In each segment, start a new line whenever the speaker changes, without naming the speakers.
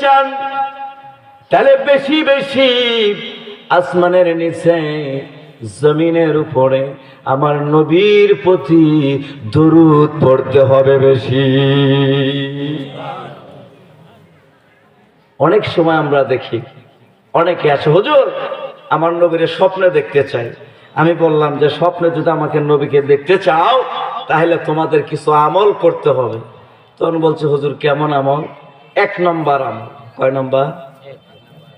চান, তাহলে বেশি বেশি আসমানের নিচে, জমিনের উপরে আমার নবীর প্রতি দরুদ পড়তে হবে বেশি। অনেক সময় আমরা দেখি, অনেকে আছে, হুজুর, আমার নবীর স্বপ্নে দেখতে চাই। আমি বললাম যে, স্বপ্নে যদি আমাকে নবীকে দেখতে চাও, তাহলে তোমাদের কিছু আমল করতে হবে। তখন বলছে, হুজুর, কেমন আমল? এক নম্বর আমল। কয় নম্বর?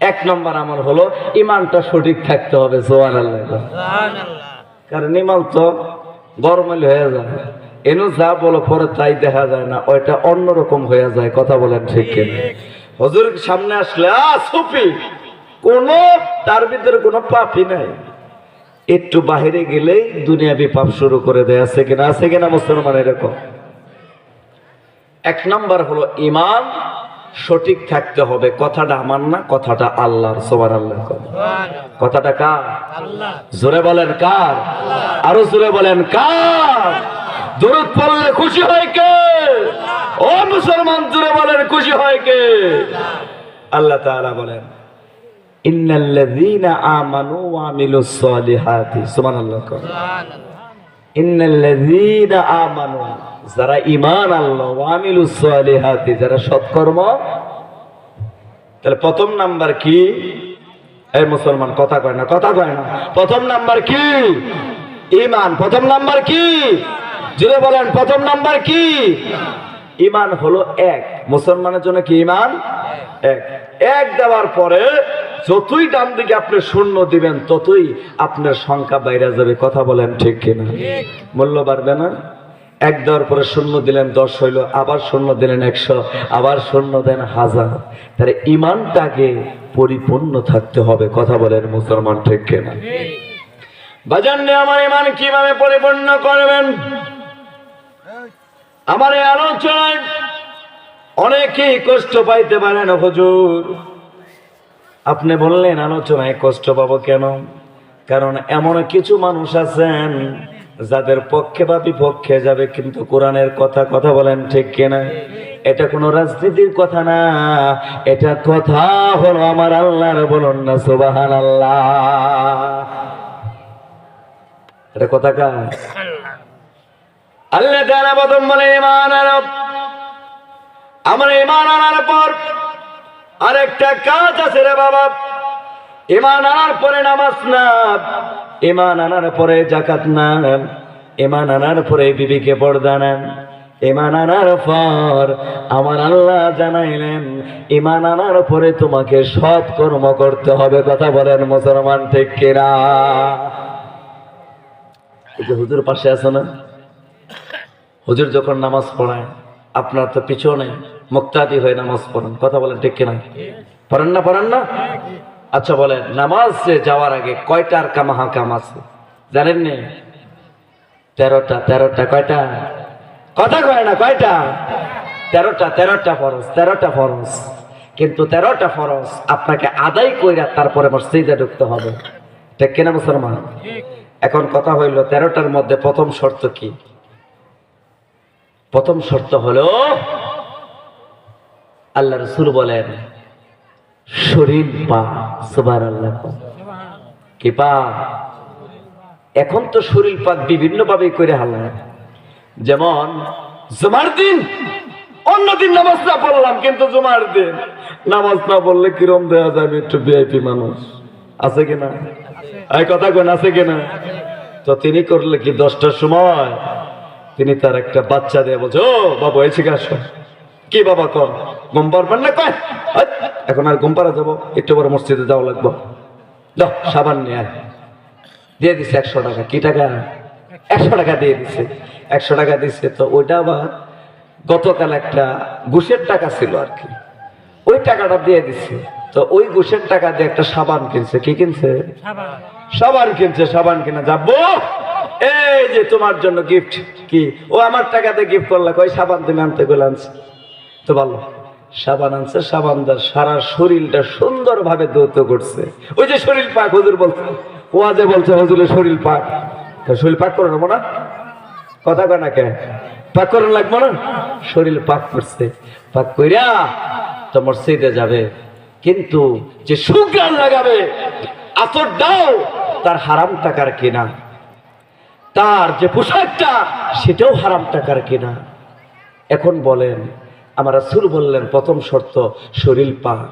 এক নম্বর আমল হলো, ইমানটা সঠিক থাকতে হবে সোয়ান আল্লাহ কারণ ইমান তো গরমালি হয়ে যায়। এনু যা বলো, পরে তাই দেখা যায় না, ওইটা অন্যরকম হয়ে যায়, কথা বলেন ঠিক কিনা? হজুর সামনে আসলে, আ, সুফি, কোন, তার ভিতরে কোনো পাপই নাই। একটু বাহিরে গেলেই দুনিয়াবি পাপ শুরু করে দেয়, আছে কিনা? আছে কিনা মুসলমান এরকম? এক নম্বর হলো, ইমান সঠিক থাকতে হবে। কথাটা আমার না, কথাটা আল্লাহর সোবার আল্লাহ কথাটা কার? জোরে বলেন কার? আরও জোরে বলেন কার? দূরত পড়লে খুশি হয় কে? ও মুসলমান, জোরে বলেন খুশি হয় কে? আল্লাহ তাআলা বলেন, ইন্নাল্লাযীনা আমানু ওয়া আমিলুস সালিহাতি। সুবহানাল্লাহ ইন্নাল্লাযীনা যারা ইমান আল্লাহ আমিলু যারা সৎকর্ম, তাহলে প্রথম নাম্বার কি? এই মুসলমান, কথা কয় না, কথা কয় না। প্রথম নাম্বার কি? ইমান প্রথম নাম্বার কি? জুড়ে বলেন, প্রথম নাম্বার কি? ঈমান হলো এক। মুসলমানের জন্য কি ইমান এক। এক দেওয়ার পরে যতই ডান দিকে আপনি শূন্য দিবেন, ততই আপনার সংখ্যা বাইরে যাবে। কথা বলেন ঠিক কিনা? মূল্য বাড়বে না? এক দেওয়ার পরে শূন্য দিলেন দশ হইল, আবার শূন্য দিলেন একশো, আবার শূন্য দেন হাজার। তাহলে ইমানটাকে পরিপূর্ণ থাকতে হবে। কথা বলেন মুসলমান ঠিক কিনা? বাজান আমার ইমান কীভাবে পরিপূর্ণ করবেন? আমার এই আলোচনায় অনেকেই কষ্ট পাইতে পারেন হুজুর। আপনি বললেন, আলোচনায় কষ্ট পাবো কেন? কারণ এমন কিছু মানুষ আছেন যাদের পক্ষে বা বিপক্ষে যাবে, কিন্তু কোরআনের কথা কথা বলেন ঠিক কিনা? এটা কোনো রাজনীতির কথা না, এটা কথা হলো আমার আল্লাহর বলুন না সুবাহান আল্লাহ এটা কথা কা আল্লাহ তাআলা প্রথম বলে ইমান আনব আমার ইমান আনার পর আরেকটা কাজ আছে রে বাবা। ইমান আনার পরে নামাজ না ইমান আনার পরে জাকাত না ইমান আনার পরে বিবিকে পর্দা নেন ইমান আনার পর আমার আল্লাহ জানাইলেন ইমান আনার পরে তোমাকে সৎ কর্ম করতে হবে। কথা বলেন মুসলমান ঠিক কিনা? হুজুর পাশে আছে না? হুজুর যখন নামাজ পড়ায় আপনার তো পিছনে মুক্তাদি হয়ে নামাজ পড়েন। কথা বলেন ঠিক কিনা? পড়েন না পড়েন না? আচ্ছা বলেন নামাজে যাওয়ার আগে কয়টার কামাহা কাম আছে? জানেন নি? তেরোটা তেরোটা কয়টা? কথা কয় না কয়টা? তেরোটা তেরোটা ফরজ তেরোটা ফরজ। কিন্তু তেরোটা ফরজ আপনাকে আদায় কইরা তারপরে মসজিদে ঢুকতে হবে। ঠিক কিনা মুসলমান? এখন কথা হইল তেরোটার মধ্যে প্রথম শর্ত কি? প্রথম শর্ত হলো, আল্লাহ রসুল বলেন, শরীর পা সুবার আল্লাহ কি পা? এখন তো শরীর পাক বিভিন্ন ভাবে করে হালায়। যেমন, জুমার দিন অন্যদিন নামাজ না পড়লাম, কিন্তু জুমার দিন। নামাজ না পড়লে কিরম দেওয়া যাবে একটু ভিআইপি মানুষ। আছে কিনা? এই কথা কোন আছে কিনা? তো তিনি করলে কি দশটার সময়? তিনি তার একটা বাচ্চা দিয়ে বলছে ও বাবু এসে আসো। কি বাবা কর? ঘুম পারবেন না? কয়? এখন আর ঘুম পারা যাব একটু বড় মসজিদে যাওয়া লাগবো। দাও সাবান নিয়ে আয়। দিয়ে দিছে একশো টাকা। কি টাকা? একশো টাকা দিয়ে দিছে। একশো টাকা দিছে। তো ওইটা আবার গতকাল একটা ঘুষের টাকা ছিল আর কি। ওই টাকাটা দিয়ে দিছে। তো ওই ঘুষের টাকা দিয়ে একটা সাবান কিনছে। কি কিনছে? সাবান কিনছে সাবান কিনে। যাব। এই যে তোমার জন্য গিফট কি? ও আমার টাকাতে গিফট করলা, কই সাবান তুমি আনতে গেলে আনছে। তো ভালো সাবান আনছে, সাবান দার সারা শরীরটা সুন্দর ভাবে দৌত করছে। ওই যে শরীর পাক, হজুর বলছে, ওয়াজে বলছে, হুজুরের শরীর পাক। তা শরীর পাক করে নেব না? কথা কয় না কে? পাক করার লাগবো না? শরীর পাক করছে। পাক কইরা তো মসজিদে যাবে, কিন্তু যে সুগ্রাণ লাগাবে আসরটাও তার হারাম টাকার কেনা। তার যে পোশাকটা সেটাও হারাম টাকার কেনা। এখন বলেন আমার রাসূল বললেন প্রথম শর্ত শরীর পাক।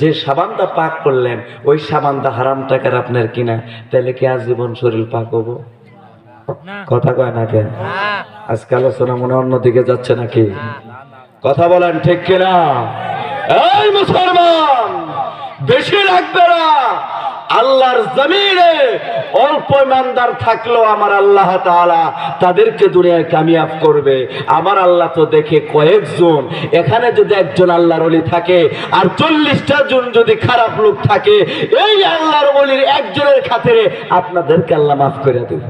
যে সাবানটা পাক করলেন ওই সাবানটা হারাম টাকার আপনার কিনা? তাহলে কি আজীবন শরীর পাক হব? কথা কয় না কেন? আজকে আলোচনা মনে অন্যদিকে যাচ্ছে নাকি? কথা বলেন ঠিক কিনা? এই মুসলমান বেশি রাখবে না। আল্লাহর জমিনে অল্প ইমানদার থাকলেও আমার আল্লাহ তাআলা তাদেরকে দুনিয়ায় কামিয়াব করবে। আমার আল্লাহ তো দেখে কয়েকজন। এখানে যদি একজন আল্লাহর অলি থাকে আর চল্লিশটা জন যদি খারাপ লোক থাকে, এই আল্লাহর অলির একজনের খাতিরে আপনাদেরকে আল্লাহ মাফ করে দেবে।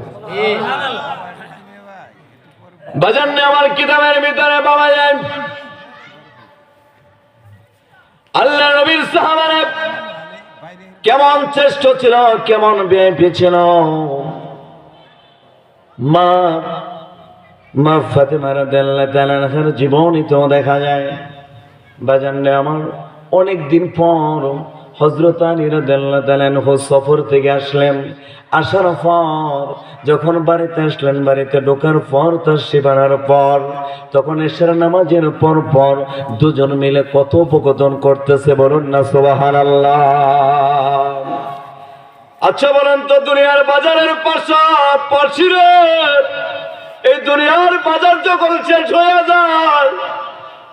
বাজার নে আমার কিতাবের ভিতরে পাওয়া যায়। আল্লাহ নবীর সাহাবারা কেমন চেষ্ট ছিল, কেমন বেঁপে ছিল? মা মা ফাতেমা রাদিয়াল্লাহু তাআলার জীবনই তো দেখা যায়। বাজান আমার অনেক দিন পর হজরত সফর থেকে আসলেন। আসার পর যখন বাড়িতে আসলেন, বাড়িতে ঢোকার পর তার সেবানার পর, তখন এসার নামাজের পর পর দুজন মিলে কত উপকথন করতেছে বলুন না সোবাহান আচ্ছা বলেন তো, দুনিয়ার বাজারের পাশা পাশিরে এই দুনিয়ার বাজার যখন শেষ হয়ে যায়,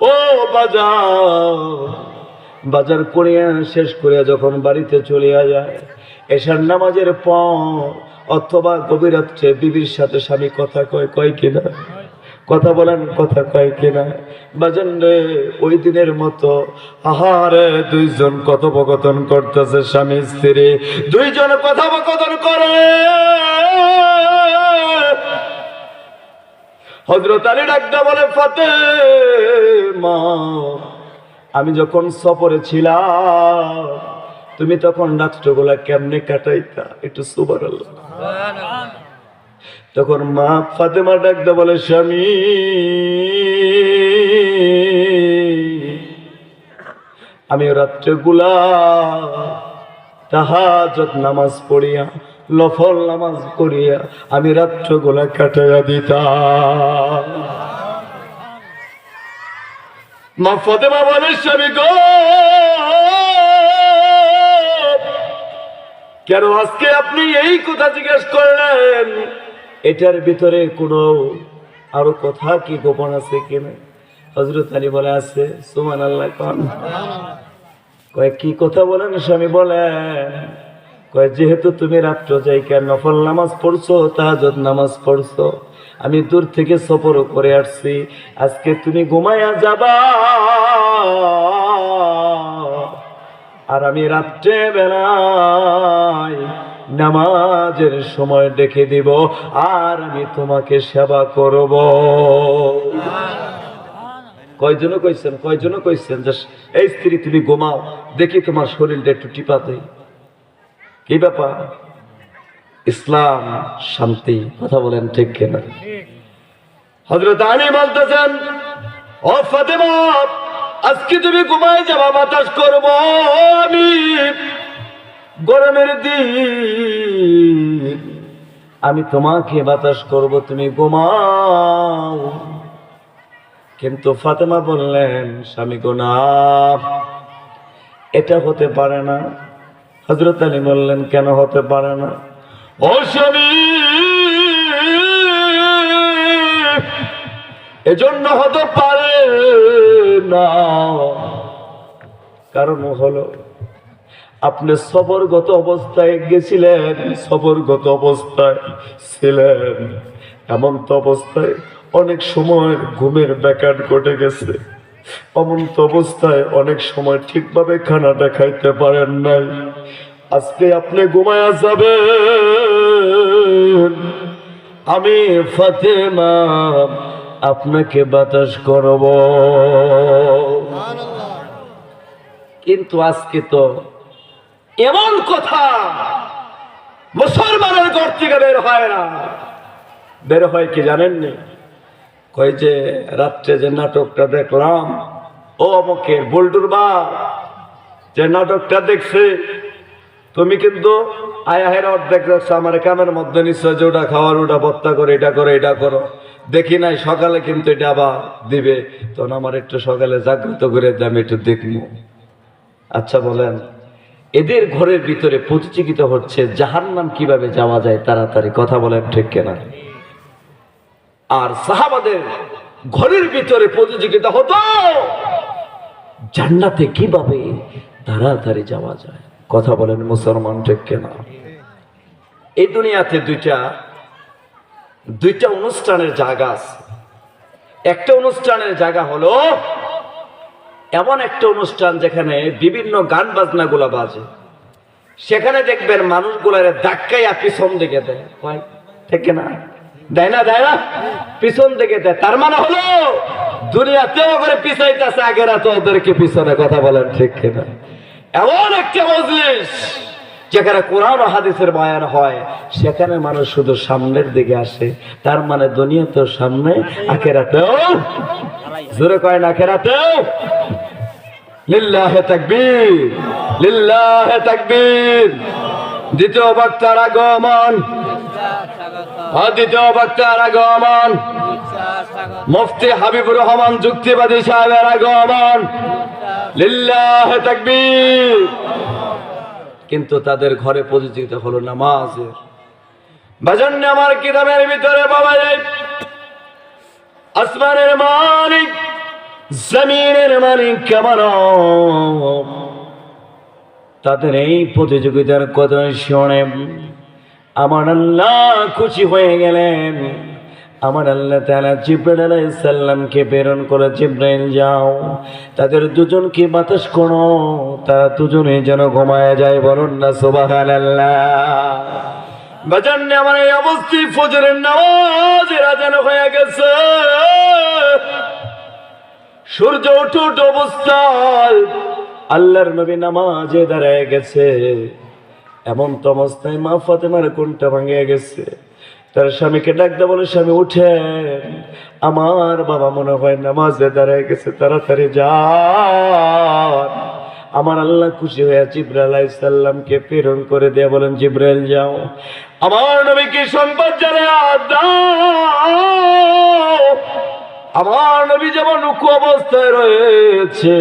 ও বাজার। বাজার করিয়া, শেষ করিয়া যখন বাড়িতে চলিয়া যায় এসার নামাজের পর অথবা গভীর রাত্রে বিবির সাথে স্বামী কথা কয় কয় কিনা কথা বলেন, কথা কয় কিনা বাজান রে, ওই দিনের মতো, আহারে, দুইজন কথোপকথন করতেছে স্বামী স্ত্রী। দুইজন কথোপকথন করে। হজরত আলী ডাকটা বলে ফাতে মা আমি যখন সফরে ছিলাম, তুমি তখন রাত্রগুলা কেমনে কাটাইতা? একটু সুবার তখন মা ফাতেমা ডাকতে বলে, স্বামী, আমি রাত্রেগুলা তাহাজত নামাজ পড়িয়া লফল নামাজ পড়িয়া, আমি রাত্রগুলা কাটাইয়া দিতাম। মা ফতেমা বলে, স্বামী গো! কেন আজকে আপনি এই কথা জিজ্ঞেস করলেন? এটার ভিতরে কোনো আরও কথা কি গোপন আছে কিনা হজরত আলী বলে, আছে। সুমান আল্লাহ কন। কয়, কি কথা বলেন স্বামী, বলেন। কয়, যেহেতু তুমি রাত্র যাইকা নফল নামাজ পড়ছো, তাহাজত নামাজ পড়ছো আমি দূর থেকে সফর করে আসছি। আজকে তুমি ঘুমায়া যাবা। আর আমি রাত্রে বেলায় নামাজের সময় ডেকে দিব, আর আমি তোমাকে সেবা করব। কয়জনও কইছেন কয়জনও কইছেন যে, এই স্ত্রী, তুমি ঘুমাও, দেখি তোমার শরীরটা একটু টিপা দেই। কি ব্যাপার? ইসলাম, শান্তি, কথা বলেন ঠিক কেনা? হজরত আলী বলতেছেন, ও ফাতেমা, আজকে তুমি ঘুমায় যাবা, বাতাস করব আমি। গরমের দিন, আমি তোমাকে বাতাস করব, তুমি ঘুমাও। কিন্তু ফাতেমা বললেন, স্বামী গোনা এটা হতে পারে না। হজরত আলী বললেন, কেন হতে পারে না? এজন্য হতে পারে না। কারণ হলো, আপনি সবরগত অবস্থায় গেছিলেন, সবরগত অবস্থায় ছিলেন। এমন তো অবস্থায় অনেক সময় ঘুমের ব্যাঘাত ঘটে গেছে। এমন তো অবস্থায় অনেক সময় ঠিকভাবে খানাটা খাইতে পারেন নাই। আজকে আপনি ঘুমায়া যাবেন। আমি ফাতেমা, আপনাকে বাতাস করব। কিন্তু আজকে তো এমন কথা মুসলমানের ঘর থেকে বের হয় না। বের হয় কি জানেননি কয় যে, রাত্রে যে নাটকটা দেখলাম, ও অমকের বল্টুর বা যে নাটকটা দেখছে তুমি কিন্তু আয়াহের অর্ধেক রাখছো আমার কামের মধ্যে নিশ্চয় যে ওটা খাওয়ার, ওটা বত্তা করে, এটা করো এটা করো। দেখি নাই, সকালে কিন্তু এটা আবার দিবে। তখন আমার একটু সকালে জাগ্রত করে আমি একটু দেখব। আচ্ছা বলেন, এদের ঘরের ভিতরে প্রতিযোগিতা হচ্ছে জাহার নাম কীভাবে যাওয়া যায় তাড়াতাড়ি? কথা বলেন ঠিক কেনা? আর সাহাবাদের ঘরের ভিতরে প্রতিযোগিতা হতো। জান্নাতে কীভাবে তাড়াতাড়ি যাওয়া যায়? কথা বলেন মুসলমান ঠিক কেনা? এই দুনিয়াতে দুইটা দুইটা অনুষ্ঠানের জায়গা আছে। একটা অনুষ্ঠানের জায়গা হলো, এমন একটা অনুষ্ঠান যেখানে বিভিন্ন গান বাজনা গুলা বাজে। সেখানে দেখবেন মানুষগুলার ধাক্কাইয়া পিছন দিকে দেয়। ঠিক না দেয় না দেয় না? পিছন দিকে দেয়। তার মানে হলো, দুনিয়াতেও করে পিছাইতেছে আগেরা তো ওদেরকে পিছনে কথা বলেন ঠিক কিনা? এমন একটা মজলিস যেখানে কোরআন হাদিসের বয়ান হয়, সেখানে মানুষ শুধু সামনের দিকে আসে, তার মানে দুনিয়াতেও সামনে, আখেরাতেও। জোরে কয় না, আখেরাতেও। মুফতি হাবিবুর রহমান, যুক্তিবাদী সাহেবের আগমন। কিন্তু তাদের ঘরে প্রতিযোগিতা হলো নামাজের। বাজন্য আমার কিতাবের ভিতরে বাবা আসমানের মালিক, জমিনের মালিক কেমন? তাদের এই প্রতিযোগিতার কথা শুনে আমার আল্লাহ খুশি হয়ে গেলেন। আমার আল্লাহ তাআলা জিব্রাইল আলাইহিস সালামকে প্রেরণ করে জিব্রাইল, যাও। তাদের দুজনকে বাতাস করো। তারা দুজনে যেন ঘুমায় যায়, বলুন না সুবহানাল্লাহ। বাজান্নে আমার এই হয়ে গেছে। সূর্য আল্লাহর নবী নামাজে গেছে। এমন তো অবস্থায় মা ফাতেমার কোনটা ভাঙিয়ে গেছে। তার স্বামীকে ডাকতে বলে, স্বামী, উঠেন। আমার বাবা মনে হয় নামাজে দাঁড়ায় গেছে, তাড়াতাড়ি যা আমার আল্লাহ খুশি হয়ে জিব্রাইল আলাইসাল্লামকে প্রেরণ করে দিয়ে বলেন, জিব্রাইল, যাও। আমার নবীকে জানায় দাও। আমার নবী যেমন রুকু অবস্থায় রয়েছে,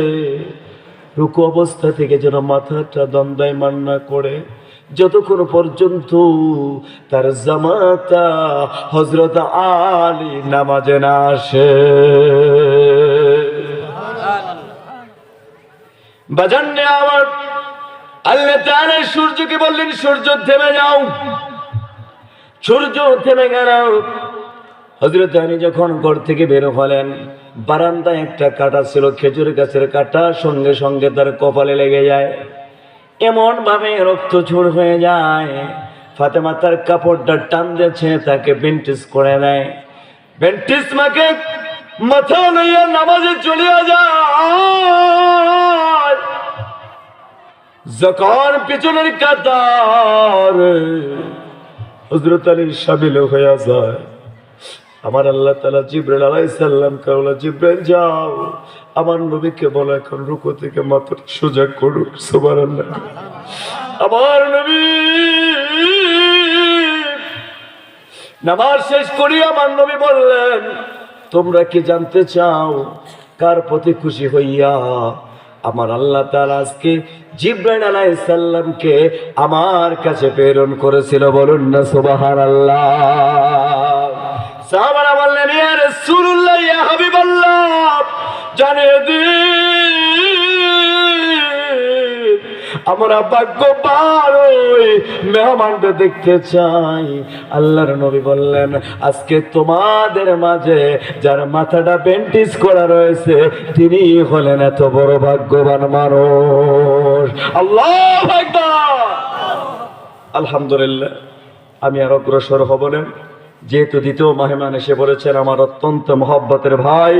রুকু অবস্থা থেকে যেন মাথাটা দ্বন্দ্বায় মান্না করে যতক্ষণ পর্যন্ত তার জামাতা হজরত আলী নামাজে না আসে। বাজান্নে আমার। আল্লাহ তাআলা সূর্যকে বললেন, সূর্য থেমে যাও। সূর্য থেমে গেল। হজরত আলী যখন ঘর থেকে বের হলেন, বারান্দায় একটা কাটা ছিল, খেজুর গাছের কাটা, সঙ্গে সঙ্গে তার কপালে লেগে যায়। এমন ভাবে রক্ত চুর হয়ে যায়। ফাতেমা তার কাপড়টা টান দিয়েছে তাকে বেন্টিস করে দেয়। বেন্টিস মাকে মাথা লইয়া নামাজে চলিয়া যায়। যখন পিছনের কাতার হজরত আলীর সামিল হইয়া যায় আমার আল্লাহ তালা জিব্রাইল আলাইসাল্লাম কাউলা জিব্রাইল, যাও। আমার নবীকে বলো, এখন রুকু থেকে মাথা সোজা করুক সবার আল্লাহ আমার নবী নামাজ শেষ করি, আমার নবী বললেন, তোমরা কি জানতে চাও কার প্রতি খুশি হইয়া? আমার আল্লাহ তাআলা আজকে জিব্রাইল আলাইহিস সালামকে আমার কাছে প্রেরণ করেছিল, বলুন না সুবহানাল্লাহ। সাহাবারা বললেন ইয়া রাসূলুল্লাহ, ইয়া হাবিবাল্লাহ জানিয়ে দিন, আমরা ভাগ্যবান ওই মেহমানটা দেখতে চাই। আল্লাহর নবী বললেন, আজকে তোমাদের মাঝে যার মাথাটা বেন্টিস করা রয়েছে, তিনি হলেন এত বড় ভাগ্যবান মানুষ। আল্লাহ আলহামদুলিল্লাহ, আমি আর অগ্রসর হব না। যেহেতু দ্বিতীয় মেহমান এসে বলেছেন, আমার অত্যন্ত মহব্বতের ভাই,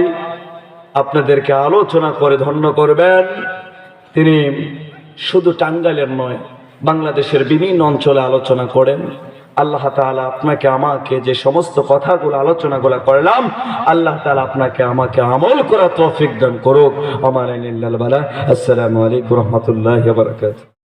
আপনাদেরকে আলোচনা করে ধন্য করবেন। তিনি শুধু টাঙ্গাইলের নয়, বাংলাদেশের বিভিন্ন অঞ্চলে আলোচনা করেন। আল্লাহ তাআলা আপনাকে, আমাকে যে সমস্ত কথাগুলো, আলোচনাগুলো করলাম, আল্লাহ তাআলা আপনাকে, আমাকে আমল করা তৌফিক দান করুক। আমার আসসালামু আলাইকুম রহমতুল্লাহ